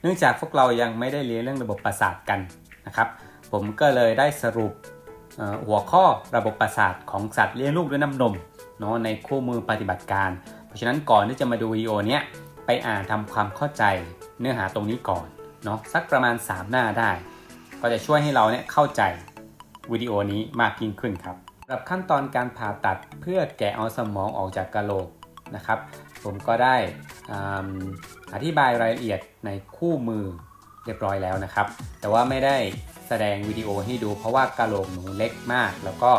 เนื่องจากพวกเรายังไม่ได้เรียนเรื่องระบบประสาทกันนะครับ ผมก็เลยได้สรุปหัวข้อระบบประสาทของสัตว์เลี้ยงลูกด้วยน้ำนมเนาะในคู่มือปฏิบัติการ เพราะฉะนั้นก่อนที่จะมาดูวิดีโอเนี้ยไปอ่านทำความเข้าใจเนื้อหาตรงนี้ก่อนเนาะสักประมาณ 3 หน้าได้ ก็จะช่วยให้เราเนี่ยเข้าใจวิดีโอนี้มากยิ่งขึ้นครับสำหรับขั้นตอนการผ่าตัดเพื่อแกะเอาสมองออกจากกะโหลกนะครับ ผมก็ได้ อธิบายรายละเอียดในคู่มือเรียบร้อยแล้วนะครับ แต่ว่าไม่ได้แสดงวิดีโอให้ดู เพราะว่ากะโหลกหนูเล็กมาก แล้วก็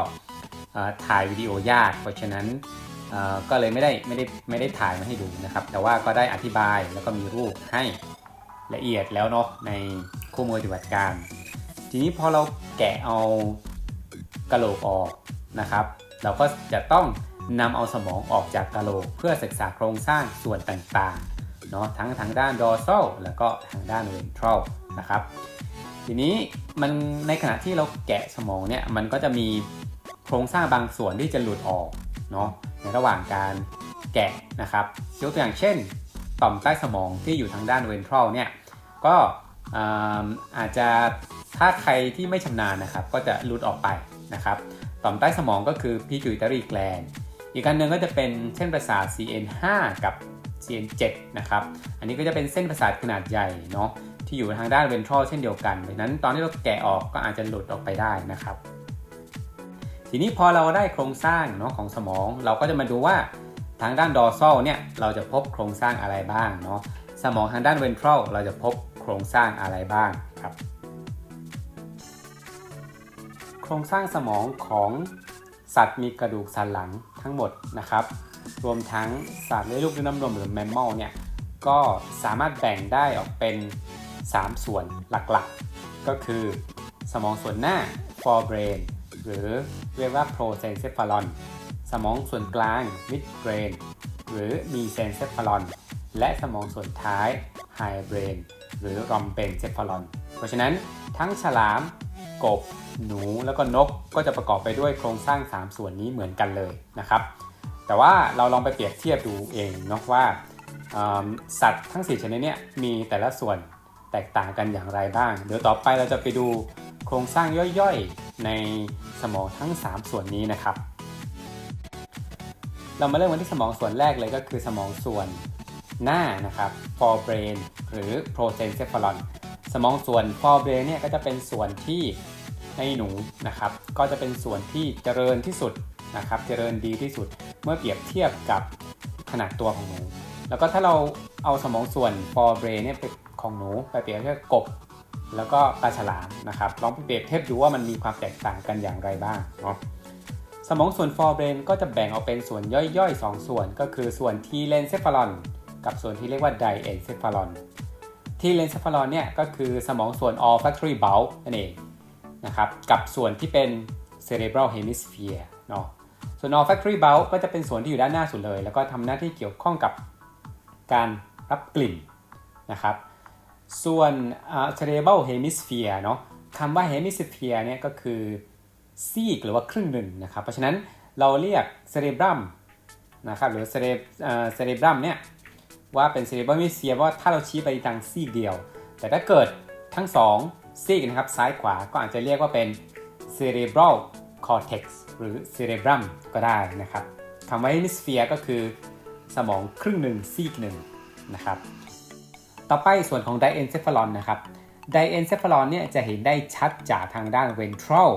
ถ่ายวิดีโอยาก เพราะฉะนั้นก็เลยไม่ได้ไม่ได้ไม่ได้ถ่ายมาให้ดูนะครับ แต่ว่าก็ได้อธิบายแล้วก็มีรูปให้ละเอียดแล้วเนาะในคู่มือปฏิบัติการ ทีนี้พอเราแกะเอากะโหลกออกนะครับ เราก็จะต้องนำเอาสมองออกจากกะโหลกเพื่อศึกษาโครงสร้างส่วนต่างๆ เนาะทั้งทางด้าน dorsal แล้วก็ทางด้าน ventral นะครับทีนี้มันในขณะที่เราแกะสมองเนี่ยมันก็จะมีโครงสร้างบางส่วนที่จะหลุดออกเนาะในระหว่างการแกะนะครับยกตัวอย่างเช่น ต่อมใต้สมองที่อยู่ทางด้าน ventral เนี่ยก็อาอาจจะถ้าใครที่ไม่ชำนาญนะครับ ก็จะหลุดออกไปนะครับต่อมใต้สมองก็คือ pituitary gland อีกอันหนึ่งก็จะเป็นเส้นประสาท CN5 กับ CN7 นะครับ อันนี้ก็จะเป็นเส้นประสาทขนาดใหญ่เนาะที่อยู่ทางด้าน ventral เช่นเดียวกันดังนั้นตอนที่เราแกะออกก็อาจจะหลุดออกไปได้นะครับ ทีนี้พอเราได้โครงสร้างเนาะของสมอง เราก็จะมาดูว่าทางด้าน dorsal เนี่ยเราจะพบโครงสร้างอะไรบ้างเนาะสมองทางด้าน ventral เราจะพบโครงสร้างอะไรบ้างครับ โครงสร้างสมองของสัตว์มีกระดูกสันหลังทั้งหมดนะครับ รวมทั้งสัตว์เลี้ยงลูกด้วยน้ำนมหรือแมมมอลเนี่ยก็สามารถแบ่งได้ออกเป็น 3 ส่วนหลักๆ ก็คือ สมองส่วนหน้า forebrain หรือเรียกว่า prosencephalon สมองส่วนกลาง midbrain หรือ mesencephalon และสมองส่วนท้าย hindbrain หรือ rhombencephalon เพราะฉะนั้นทั้งฉลาม กบ หนู แล้วก็นก ก็จะประกอบไปด้วยโครงสร้าง 3 ส่วนนี้เหมือนกันเลยนะครับ แต่ว่าเราลองไปเปรียบเทียบดูเองเนาะว่าสัตว์ทั้ง 4 ชนิดเนี้มีแต่ละส่วนแตกต่างกันอย่างไรบ้าง เดี๋ยวต่อไปเราจะไปดูโครงสร้างย่อยๆ ในสมองทั้ง 3 ส่วนนี้นะครับ เรามาเริ่มกันที่สมองส่วนแรกเลยก็คือสมองส่วนหน้านะครับ forebrain หรือ prosencephalon สมองส่วน forebrain เนี่ยก็จะเป็นส่วนที่ในหนูนะครับ ก็จะเป็นส่วนที่เจริญที่สุด นะครับเจริญดีที่สุดเมื่อเปรียบเทียบกับขนาดตัวของหนู แล้วก็ถ้าเราเอาสมองส่วน forebrain เนี่ยไปของหนูไปเปรียบเทียบกบ แล้วก็ปลาฉลามนะครับลองเปรียบเทียบดูว่ามันมีความแตกต่างกันอย่างไรบ้างเนาะสมองส่วน forebrain ก็จะแบ่งออกเป็นส่วนย่อยๆ 2 ส่วน ก็คือส่วน T lencephalon กับส่วนที่เรียกว่า diencephalon T lencephalon เนี่ยก็คือสมองส่วน olfactory bulb นั่นเองนะครับกับส่วนที่เป็น cerebral hemisphere เนาะ ส่วน olfactory bulb ก็จะเป็นส่วนที่อยู่ด้านหน้าสุดเลย แล้วก็ทำหน้าที่เกี่ยวข้องกับการรับกลิ่นนะครับ ส่วนอ่า cerebral hemisphere เนาะคำว่า hemisphere เนี่ยก็คือซีกหรือว่าครึ่งหนึ่งนะครับ เพราะฉะนั้นเราเรียกเซเรบรัมนะครับหรือเซเรเซเรบรัมเนี่ยว่าเป็นเซเรบรัมมิเซียเพราะว่าถ้าเราชี้ไปทางซีกเดียว แต่ถ้าเกิดทั้งสองซีกนะครับซ้ายขวาก็อาจจะเรียกว่าเป็น cerebral cortex หรือ cerebrum ก็ได้นะครับคำว่า hemisphere ก็คือสมองครึ่งหนึ่งซีกหนึ่งนะครับ ต่อไปส่วนของ diencephalon นะครับ diencephalon เนี่ยจะเห็นได้ชัดจากทางด้าน ventral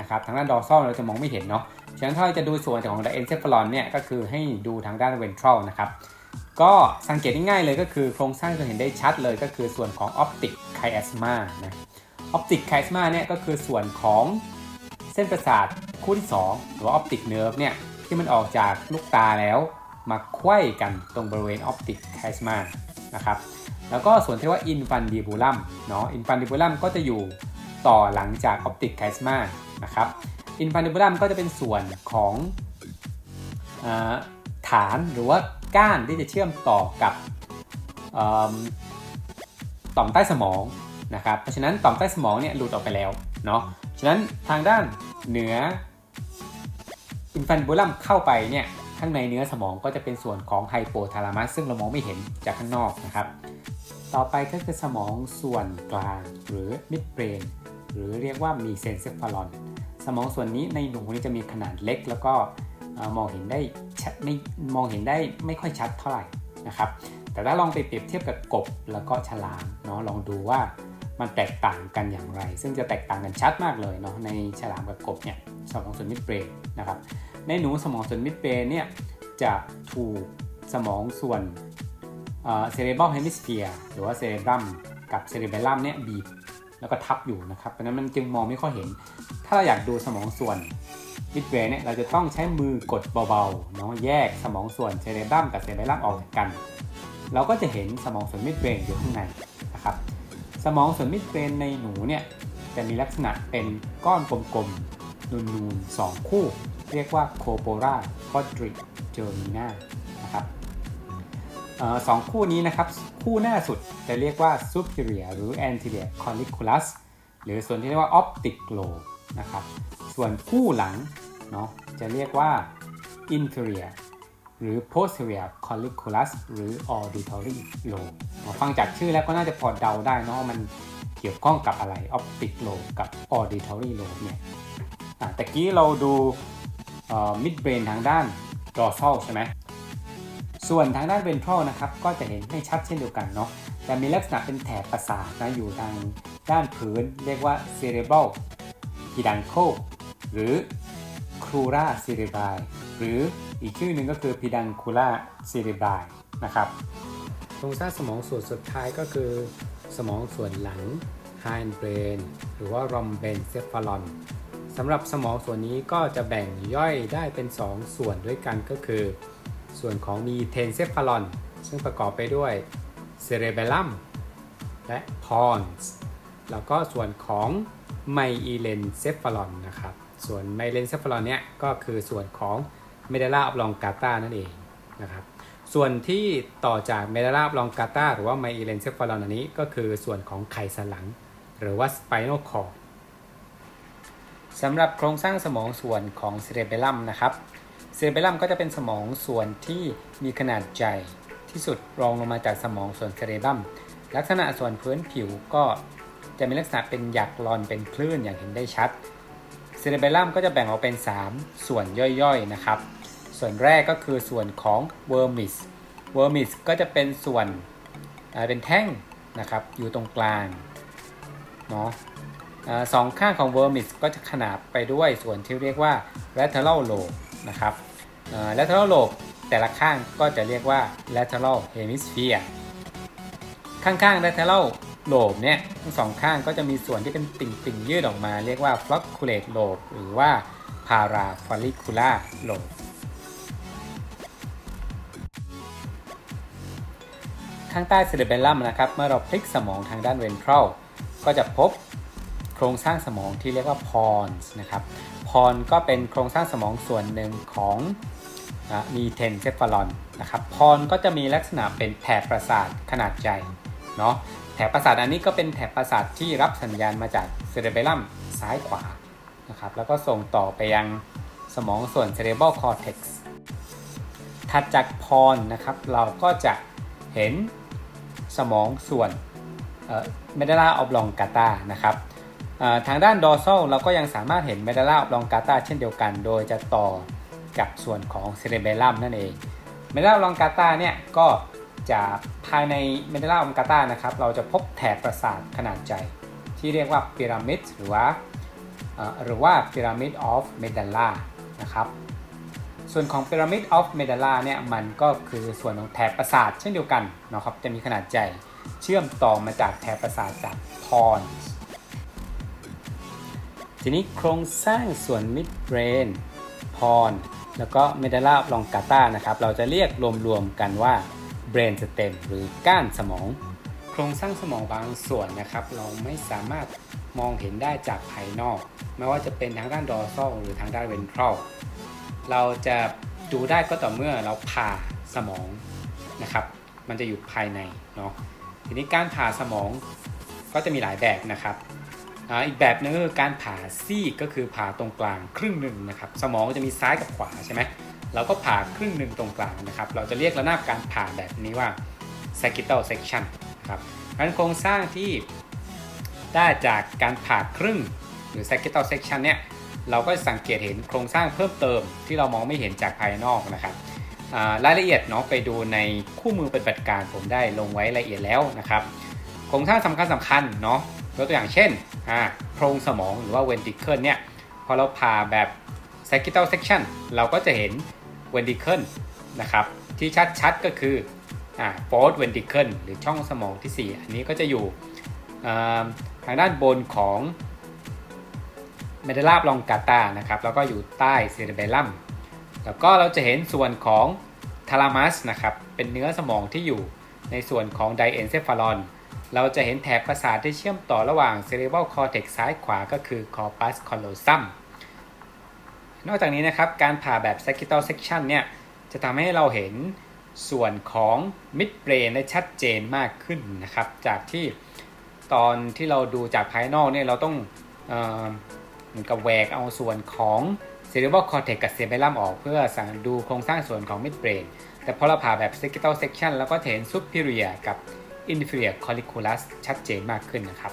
นะครับ ทางด้าน dorsal เราจะมองไม่เห็นเนาะ ฉะนั้นถ้าเราจะดูส่วนของ diencephalon เนี่ยก็คือให้ดูทางด้าน ventral นะครับ ก็สังเกตง่ายๆเลยก็คือโครงสร้างจะเห็นได้ชัดเลยก็คือส่วนของ optic chiasma นะ optic chiasma เนี่ยก็คือส่วนของ เส้นประสาทคู่ที่ 2 หรือว่า optic nerve เนี่ยที่มันออกจากลูกตาแล้ว มาไขว้กันตรงบริเวณ optic chiasma นะครับแล้วก็ส่วนที่เรียกว่า infundibulum เนาะ infundibulum ก็จะอยู่ต่อหลังจาก optic chiasma นะครับ infundibulum ก็จะเป็นส่วนของอฐานหรือว่าก้านที่จะเชื่อมต่อกับต่อมใต้สมองนะครับเพราะฉะนั้นต่อมใต้สมองเนี่ยหลุดออกไปแล้วเนาะ ฉะนั้นทางด้านเหนือ infundibulum เข้าไปเนี่ยข้างในเนื้อสมองก็จะเป็นส่วนของไฮโปทาลามัสซึ่งเรามองไม่เห็นจากข้างนอกนะครับ ต่อไปก็คือสมองส่วนกลางหรือ mid brain หรือเรียกว่ามีเซนเซฟาลอนสมองส่วนนี้ในหนูนี่จะมีขนาดเล็ก แล้วก็มองเห็นได้ชัดไม่มองเห็นได้ไม่ค่อยชัดเท่าไหร่นะครับแต่ถ้าลองไปเปรียบเทียบกับกบแล้วก็ฉลามเนาะลองดูว่า มันแตกต่างกันอย่างไร ซึ่งจะแตกต่างกันชัดมากเลยเนาะในฉลามกับกบเนี่ยสมองส่วนมิดเบรนนะครับในหนูสมองส่วนมิดเบรนเนี่ยจะถูกสมองส่วนเซเรบัลเฮมิสเฟียร์หรือว่าเซเรบรัมกับเซเรเบลัมเนี่ยบีบแล้วก็ทับอยู่นะครับเพราะนั้นมันจึงมองไม่ค่อยเห็น ถ้าเราอยากดูสมองส่วนมิดเบรนเนี่ยเราจะต้องใช้มือกดเบาๆเนาะแยกสมองส่วนเซเรบรัมกับเซเรเบลลัมออกจากกัน เราก็จะเห็นสมองส่วนมิดเบรนอยู่ข้างในนะครับ สมองส่วนมิดเบรนในหนูเนี่ยจะมีลักษณะเป็นก้อนกลมๆนูนๆสองคู่ เรียกว่าโคโปราคอดริเจอร์มีนานะครับออสองคู่นี้นะครับ คู่หน้าสุดจะเรียกว่า superior หรือ anterior colliculus หรือส่วนที่เรียกว่า optic lobe นะครับ ส่วนคู่หลังเนาะจะเรียกว่า inferior หรือ posterior colliculus หรือ auditory lobe ฟังจากชื่อแล้วก็น่าจะพอเดาได้เนาะมันเกี่ยวข้องกับอะไร optic lobe กับ auditory lobe เนี่ยอะตะกี้เราดู mid brain ทางด้าน dorsal ใช่ไหมส่วนทางด้าน ventral นะครับ ก็จะเห็นไม่ชัดเช่นเดียวกันเนาะแต่มีลักษณะเป็นแถบประสาทนะอยู่ทางด้านพื้น เรียกว่า cerebral peduncle หรือ crura cerebri หรืออีกชื่อหนึ่งก็คือ peduncular cerebri นะครับโครงสร้างสมองส่วนสุดท้ายก็คือ สมองส่วนหลัง hind brain หรือว่า rhombencephalon สำหรับสมองส่วนนี้ก็จะแบ่งย่อยได้เป็น 2 ส่วนด้วยกันก็คือ ส่วนของมีเทนเซฟาลอนซึ่งประกอบไปด้วยเซเรเบลัมและพอนส์แล้วก็ส่วนของไมอีเลนเซฟาลอนนะครับ ส่วนไมเลนเซฟลอนเนี่ยก็คือส่วนของเมด l ลาอ l ลองกาตานั่นเองนะครับส่วนที่ต่อจากเมด l ลาอ l ลองกาตาหรือว่าไมอีเลนเซฟลอนอันนี้ก็คือส่วนของไขสันหลัง หรือว่าสไปโนคอร์สำหรับโครงสร้างสมองส่วนของเซเรเบลัมนะครับเซเรเบลัมก็จะเป็นสมองส่วนที่มีขนาดใหญ่ที่สุดรองลงมาจากสมองส่วนเซเรบัมลักษณะส่วนพื้นผิวก็จะมีลักษณะเป็นหยักลอนเป็นคลื่นอย่างเห็นได้ชัด เซเรเบลลัมก็จะแบ่งออกเป็น 3 ส่วนย่อยๆนะครับ ส่วนแรกก็คือส่วนของเวอร์มิสเวอร์มิสก็จะเป็นส่วนเป็นแท่งนะครับอยู่ตรงกลางเนาะอาสองข้างของ vermis ก็จะขนาบไปด้วยส่วนที่เรียกว่า lateral lobe นะครับอ่า lateral lobe แต่ละข้างก็จะเรียกว่า lateral hemisphere ข้างๆ lateral lobe เนี่ยทั้งสองข้างก็จะมีส่วนที่เป็นติ่งๆยืดออกมา เรียกว่า flocculate lobe หรือว่า parafollicular lobe ข้างใต้ cerebellum นะครับ เมื่อเราพลิกสมองทางด้าน ventral ก็จะพบโครงสร้างสมองที่เรียกว่าพรส์นะครับพรก็เป็นโครงสร้างสมองส่วนหนึ่งของมีเทนเซฟาลอนนะครับพรก็จะมีลักษณะเป็นแถบประสาทขนาดใหญ่เนาะ แถบประสาทอันนี้ก็เป็นแถบประสาทที่รับสัญญาณมาจากเซเรเบลัมซ้ายขวานะครับแล้วก็ส่งต่อไปยังสมองส่วน cerebral cortex ถัดจากพรนะครับเราก็จะเห็นสมองส่วนเมด l ล a อ b บลองกาตานะครับทางด้านดอ r s a l เราก็ยังสามารถเห็นเมด l ล a อ b บลองกาตาเช่นเดียวกัน โดยจะต่อกับส่วนของเซเรเบลัมนั่นเองเมด l ล a อ b ลองกาตาเนี่ยก็ จะภายในเมดล a อ b บลกาตานะครับ เราจะพบแถบประสาทขนาดใหญ่ที่เรียกว่าพีระมิดหรือว่าหรือว่า Pyramid of Medulla นะครับ ส่วนของ Pyramid of Medulla เนี่ยมันก็คือส่วนของแถบประสาทเช่นเดียวกันนะครับ จะมีขนาดใหญ่เชื่อมต่อมาจากแถบประสาทจากพรทีนี้โครงสร้างส่วน mid brain พรแล้วก็ medulla oblongata นะครับ เราจะเรียกรวมๆกันว่า brain stem หรือก้านสมอง โครงสร้างสมองบางส่วนนะครับ เราไม่สามารถมองเห็นได้จากภายนอก ไม่ว่าจะเป็นทางด้าน dorsal หรือทางด้าน ventral เราจะดูได้ก็ต่อเมื่อเราผ่าสมองนะครับ มันจะอยู่ภายในเนาะทีนี้การผ่าสมองก็จะมีหลายแบบนะครับอาอีกแบบนึงก็คือการผ่าซี่ก็คือผ่าตรงกลางครึ่งหนึ่งนะครับ สมองจะมีซ้ายกับขวาใช่ไหม เราก็ผ่าครึ่งหนึ่งตรงกลางนะครับ เราจะเรียกระนาบการผ่าแบบนี้ว่า sagittal section ครับราะฉะนั้นโครงสร้างที่ได้จากการผ่าครึ่งหรือ sagittal section เนี่ยเราก็สังเกตเห็นโครงสร้างเพิ่มเติมที่เรามองไม่เห็นจากภายนอกนะครับรายละเอียดเนาะไปดูในคู่มือปฏิบัติการผมได้ลงไว้ละเอียดแล้วนะครับ โครงสร้างสำคัญสำคัญเนาะยกตัวอย่างเช่นโพรงสมองหรือว่า ventricle เนี่ยพอเราผ่าแบบ sagittal section เราก็จะเห็น ventricle นะครับที่ชัดๆก็คืออ่า fourth ventricle หรือช่องสมองที่ 4 อันนี้ก็จะอยู่ทางด้านบนของ medulla oblongata นะครับแล้วก็อยู่ใต้ cerebellum แล้วก็เราจะเห็นส่วนของ thalamus นะครับเป็นเนื้อสมองที่อยู่ในส่วนของ diencephalon เราจะเห็นแถบประสาทที่เชื่อมต่อระหว่าง cerebral cortex ซ้ายขวาก็คือ corpus callosum นอกจากนี้นะครับการผ่าแบบ sagittal section เนี่ยจะทำให้เราเห็นส่วนของ mid brain ได้ชัดเจนมากขึ้นนะครับ จากที่ตอนที่เราดูจากภายนอกเนี่ยเราต้องเเหมือนกับแหวกเอาส่วนของ cerebral cortex กับ cerebellum ออกเพื่อสังดูโครงสร้างส่วนของ mid brain แต่พอเราผ่าแบบ sagittal section แล้วก็เห็น superior กับ inferior colliculus ชัดเจนมากขึ้นนะครับ